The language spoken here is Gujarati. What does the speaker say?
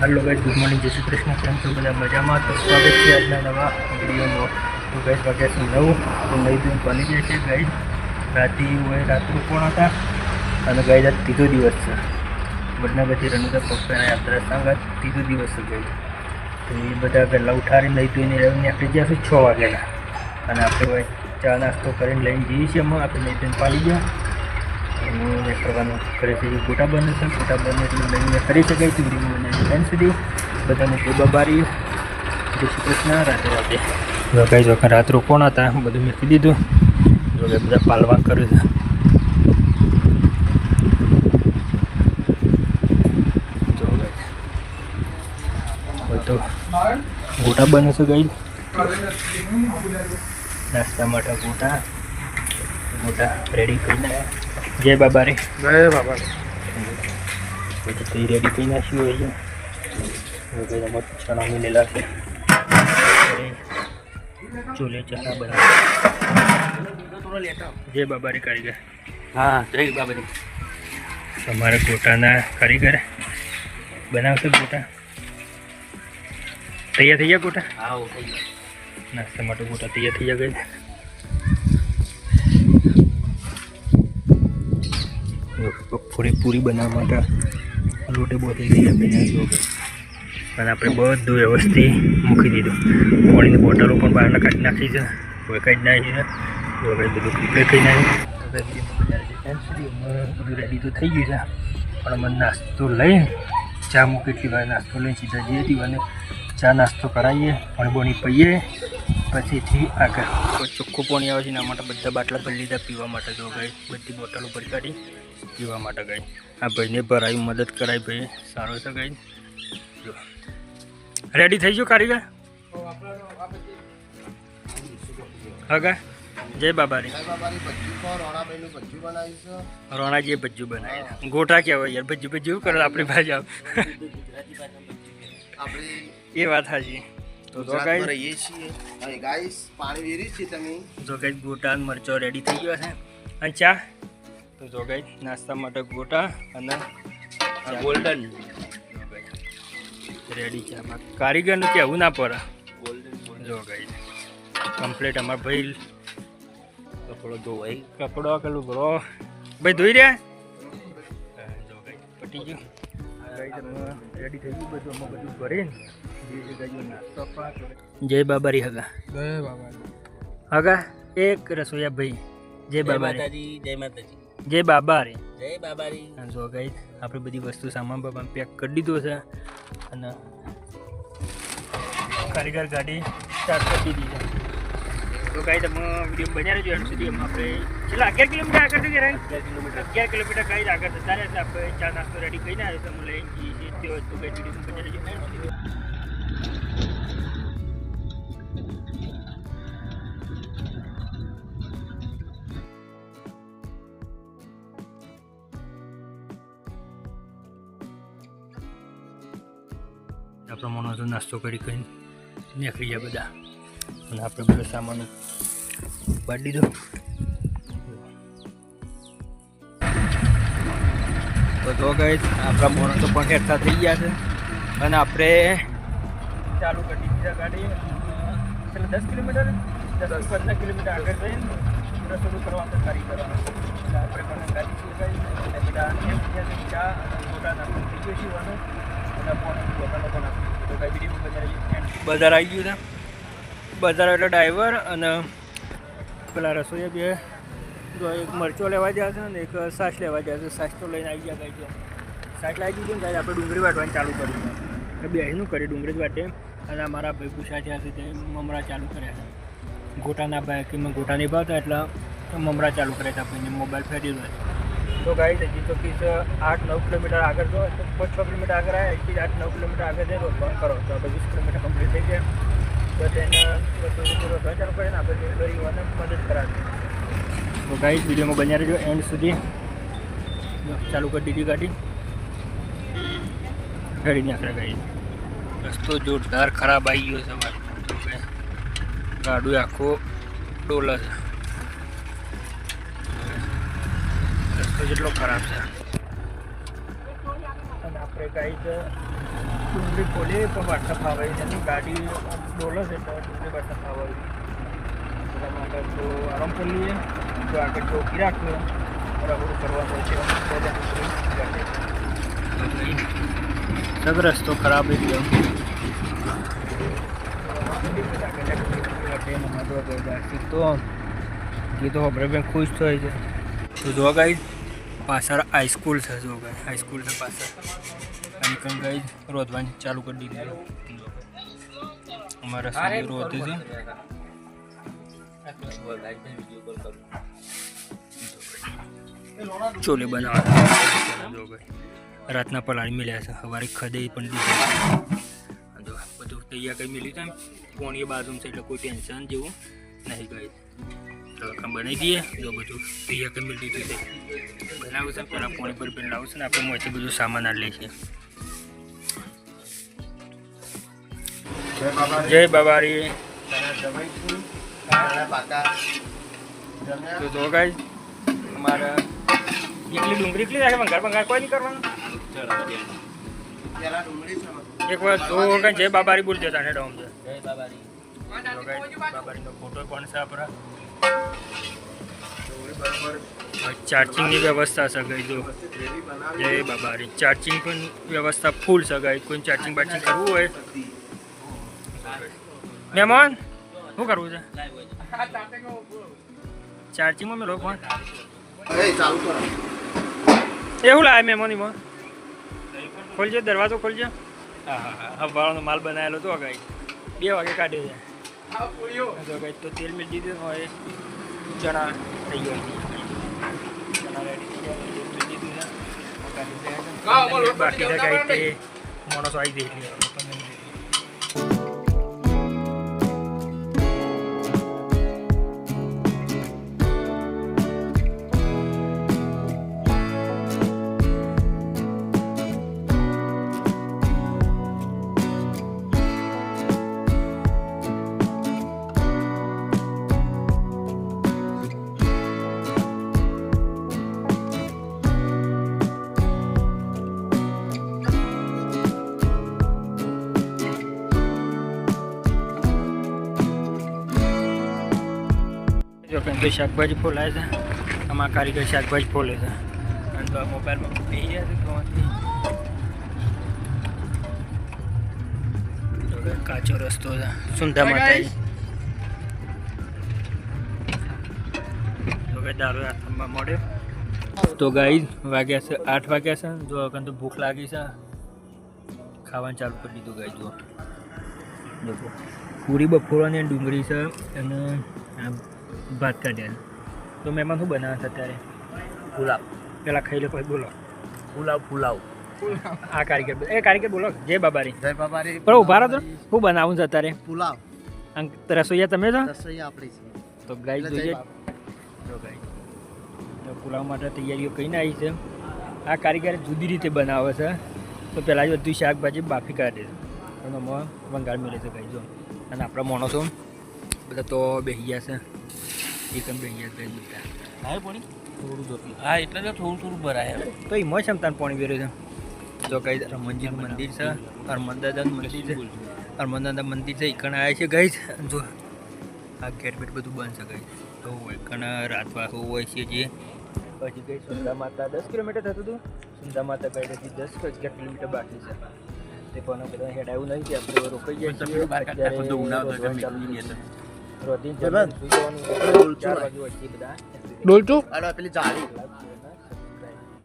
હેલો ગાઈઝ ગુડ મોર્નિંગ જય શ્રી કૃષ્ણ. કેમ છો? બધા મજામાં? તો સ્વાગત છે આજના નવા વિડીયોમાં. તો ગાઈઝ વાગ્યા છે નવ. તો નવી દિન બની જાય છે ગાઈઝ રાતી હોય, રાત્રુ કોણ હતા? અને ગાઈઝ આજ ત્રીજો દિવસ છે. વડનગરથી રણુજા પગપાળા યાત્રા સંગાત ત્રીજો દિવસ છે ગાઈઝ તો એ બધા પહેલાં નહીં લઈ ધોઈને રહીને આપણે જ્યાં છ વાગ્યાના. અને આપણે ચા નાસ્તો કરીને લઈને જઈએ છીએ એમાં આપણે નહીં ધોઈને પાડી ગયા. ગોટા બને છે. ગોટા બને એટલે લઈને કરી શકાય છે. વીડિયો સુધી બધાને બાબારી જય શ્રી કૃષ્ણ. રાધે જો કઈ વખત રાત્રો કોણ હતા, બધું મેં દીધું. જો કે બધા પાલવાન કર્યું છે. તો ગોટા બને છે ગઈ. નાસ્તા માટે ગોટા. ગોટા રેડી કરીને જય બાબા રે જય બાબા બધું રેડી કરી નાખ્યું હોય છે? ચણા મિલેલા છે ચોલે ચણા બના જય બાબા રે કારીગર. હા જય બાબાજી તમારે ગોટાના કારીગર. બનાવશે ગોટા? તૈયાર થઈ ગયા ગોટા? હા નાસ્તા માટે ગોટા તૈયાર થઈ ગયા ગઈ પૂરી બનાવવા માટે લોટે બહુ થઈ ગઈ આપણે અને આપણે બધું વ્યવસ્થિત મૂકી દીધું. પાણીની બોટલો પણ બહારના કાઢી નાખી છે. કોઈ કાઢી નાખી છે. તો હવે બધું કમ્પ્લીટ થઈ નાખ્યું. બધું રેડી તો થઈ ગયું છે. પણ અમે નાસ્તો લઈ, ચા મૂકી એટલી વાર નાસ્તો લઈને સીધા જઈએ અને ચા નાસ્તો કરાવીએ પણ બોણી પીએ પછીથી આગળ. ચોખ્ખું પાણી આવે છે એના માટે બધા બાટલા ભરી લીધા પીવા માટે. જો ગઈ બધી બોટલો ભરી કાઢી. પીવા માટે ગઈ. આ ભાઈને ભરાવી મદદ કરાવી ભાઈ. સારો છે ગઈ. જો. રેડી થઈ ગયો કારીગર? હા જય બાબા રે બાબાની ભજ્જુ બનાવી ગોટા કહેવાય યાર. ભજ્જુ ભજ્જુ કરે આપણી આવ. એ વાત હાજી તો તો ગાઈસ. પાણી વેરી છે તમે. ગોટા મરચો રેડી થઈ ગયો છે. અને ચા? તો જો ગઈ નાસ્તા માટે ગોટા અને ગોલ્ડન રેડી છે આમાં. કારીગરનું કહેવું ના પડે. ગોલ્ડન જો ગઈ કમ્પ્લીટ અમારા ભાઈ. કપડો ધોવાઈ. કપડો પેલું બ્રો ભાઈ ધોઈ રહ્યા? જો ગાઈ પટી ગયું. રેડી થઈ ગયું. બધું અમે બધું આપવા. જય બાબારી હગા. જય બાબા હગા એક રસોઈયા ભાઈ. જય બાબારી. જય માતાજી. જય બાબા રે જય બાબારી. જો ગઈ આપણે બધી વસ્તુ સામાન બાબા પેક કરી દીધો છે. અને કારીગર ગાડી સ્ટાર્ટ કરી દીધી છે. તો ગાઈ તમે વીડિયો બન્યા રહેજો એમ સુધી એમ આપણે છેલ્લા અગિયાર કિલોમીટર આગળ થઈ ગયા અગિયાર કિલોમીટર. અગિયાર કિલોમીટર ગાઈ આગળ જતા રહેશે આપણે ચા નાસ્તો રેડી કરીને આવ્યો તો લઈને જઈએ છીએ. તે વસ્તુ કઈ વીડિયો બન્યા રહેજો. સુધી. આ પ્રમાણમાં તો નાસ્તો કરી કરીને નીકળી ગયા બધા. અને આપણે બધો સામાન ઉપાડી દીધો. તો તો ગઈ આપણા તો પણ હેઠા થઈ ગયા છે. અને આપણે ચાલુ કરી છે ગાડી. એટલે દસ કિલોમીટર, દસ પંદર કિલોમીટર આગળ જઈને રસોડું કરવા તો કરી કરવાનું એટલે આપણે પણ ગાડી શીખાઈ અને બધા ચા મોટા નામ થઈ ગયો છે અને પોણી લોકોને પણ બીજી બજાર આવી ગયું છે. બજાર એટલે ડ્રાઈવર અને પેલા રસોઈયા બે, જો એક મરચો લેવા ગયા છે ને એક સાસ લેવા ગયા છે. સાસ તો લઈને આવી ગયા છે સાસ લાવી દીધી ને આપણે ડુંગળી વાટવાનું ચાલુ કર્યું એટલે બે એનું કર્યું ડુંગળી વાટે અને અમારા ભાઈ પૂછા થયા છે તે મમરા ચાલુ કર્યા છે. ગોટાના ભાઈ કે મેં ગોટા નહીં ભાવતા એટલે મમરા ચાલુ કર્યા હતા ભાઈને. મોબાઈલ ફેરી દો તો ગાઈ હજી તો કીસ આઠ નવ કિલોમીટર આગળ જો તો પાંચ છ કિલોમીટર આગળ આવ્યા એકથી આઠ નવ કિલોમીટર આગળ જઈને બંધ કરો. તો આપણે વીસ કિલોમીટર કમ્પ્લીટ થઈ ગયા. તો તેના પૂરો પ્રચાર કરે ને આપણે ડિલિવરીવાને મદદ કરાવી તો ગાઈ વિડીયોમાં બન્યા રહેજો એન્ડ સુધી. ચાલુ કરી દીધી ગાડી. ગાડી નીકળે ગાડી રસ્તો જોરદાર ખરાબ આવી ગયો છે ગાડું આખો ડોલે છે. રસ્તો જેટલો ખરાબ છે. આપણે કાંઈક ડુંગળી ખોલીએ પણ વાટતા ફાવે. એની ગાડી ડોલો છે એટલે ડુંગળી વાટતા ફાવે. એટલા માટે તો આરામ લઈએ. તો આગળ ચોકી રાખ્યો બરાબર કરવાનું છે સબ રસ્તો ખરાબ એકદમ તો તો આપણે બેન ખુશ થાય છે તો જો ગાઈ પાછળ હાઈસ્કૂલ છે જો ગાય હાઈસ્કૂલ છે પાછળ અને કંઈ ગાય રોધવાની ચાલુ કરી દીધી અમારા સુધી રોધે છે. ચોલે બનાવવા. રાતના પલાળી મળ્યા છે. સવારે ખદે પણ દીધી બધું તૈયાર કરી મેળ્યું છે. કોણીએ બાજુ છે એટલે કોઈ ટેન્શન જેવું નહીં ગઈ. તડકા બનાવી દઈએ. જો બધું તૈયાર કરી મેળવી દીધું છે. બનાવું છે. પહેલાં પર પેલા લાવું ને આપણે મોંથી બધું સામાન આ લઈએ છીએ જય બાબારી તો જો ગાઈ અમારે એકલી ડુંગળી એકલી રાખે ભંગાર ભંગાર કોઈ નહીં કરવાનું. એક વાર જો જય બાબારી બોલ તને ને ડોમ જય બાબારી ગાઈ ફોટો પણ છે આપણા. ચાર્જિંગની વ્યવસ્થા છે ગઈ જો. જય બાબારી ચાર્જિંગ પણ વ્યવસ્થા ફૂલ છે ગઈ કોઈ ચાર્જિંગ બાર્જિંગ કરવું હોય. મહેમાન શું કરવું છે? ચાર્જિંગમાં મેં ફોન એવું લાવે મહેમાન એમાં ખોલજો દરવાજો ખોલજો. હા હા હા. માલ બનાવેલો તો ગાઈ બે વાગે કાઢે છે. તો તેલ મેળ દીધું હોય ચણા થઈ ગયા. ચણા રેડી થઈ ગયા દીધું બાકી માણસો આવી દે જો કેમ કે શાકભાજી ફોલાય છે આમાં કારીગર શાકભાજી ફોલે છે. અને તો આ મોબાઈલમાં ફૂટી ગયા છે તો કાચો રસ્તો છે સુંદર માતાજી. તો કંઈ દારૂ હાથમાં મળે તો ગાઈ વાગ્યા છે આઠ વાગ્યા છે. જો અગર તો ભૂખ લાગી છે ખાવાનું ચાલુ કરી દીધું ગાઈ જુઓ. પૂરી બફોરાની ડુંગળી છે અને આ ભાત કાઢ્યા તો મહેમાન શું બનાવે છે અત્યારે? પુલાવ. પેલા ખાઈ લે પછી બોલો. પુલાવ પુલાવ. આ કારીગર એ કારીગર બોલો. જય બાબારી. જય બાબારી. પણ ઊભા રહો તો. શું બનાવું છે અત્યારે? પુલાવ. રસોઈયા તમે છો? રસોઈયા આપણી છે. તો ગાઈ જોઈએ. જો ગાઈ તો પુલાવ માટે તૈયારીઓ કહીને આવી છે. આ કારીગર જુદી રીતે બનાવે છે. તો પહેલાં જ બધું શાકભાજી બાફી કાઢે છે. એનો એમાં વંગાળ મેળે છે ગાઈ જો. અને આપણા માણસો બધા તો બેસી ગયા છે. એકમ બેસી ગયા છે બધા. હા પાણી? થોડું જોતું હા એટલે તો થોડું થોડું ભરાય તો એમાં છે તાન પાણી વેરે છે. જો કઈ હનુમાનજીનું મંદિર છે હરમંદાદાનું મંદિર છે. હરમંદાદા મંદિર છે એકણ આવ્યા છે ગઈ? જો આ ગેટ બેટ બધું બંધ છે ગઈ. તો એકણ રાતવા હોય છે જે. પછી ગઈ સુંદા માતા દસ કિલોમીટર થતું હતું. સુંદા માતા ગઈ દસ કિલોમીટર બાકી છે. તે પણ બધા હેડ આવ્યું નહીં કે આપણે રોકાઈ જાય વાગે વચ્ચે બધા. ડોલચું અરે પેલી જાળી.